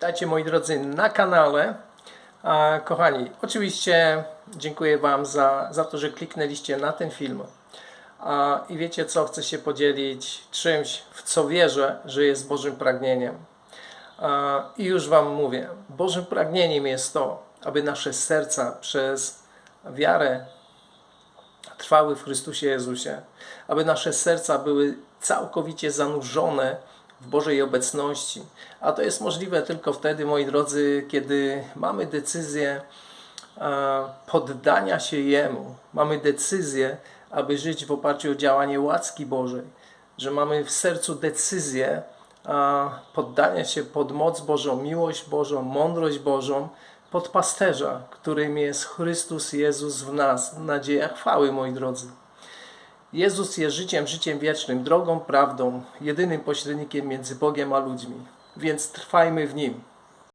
Witajcie moi drodzy na kanale. Kochani, oczywiście dziękuję Wam za, za to, że kliknęliście na ten film. I wiecie co, chcę się podzielić czymś, w co wierzę, że jest Bożym pragnieniem. I już Wam mówię, Bożym pragnieniem jest to, aby nasze serca przez wiarę trwały w Chrystusie Jezusie, aby nasze serca były całkowicie zanurzone w Bożej obecności. A to jest możliwe tylko wtedy, moi drodzy, kiedy mamy decyzję poddania się Jemu, mamy decyzję, aby żyć w oparciu o działanie łaski Bożej, że mamy w sercu decyzję poddania się pod moc Bożą, miłość Bożą, mądrość Bożą, pod pasterza, którym jest Chrystus Jezus w nas, nadzieja chwały, moi drodzy. Jezus jest życiem, życiem wiecznym, drogą, prawdą, jedynym pośrednikiem między Bogiem a ludźmi. Więc trwajmy w Nim.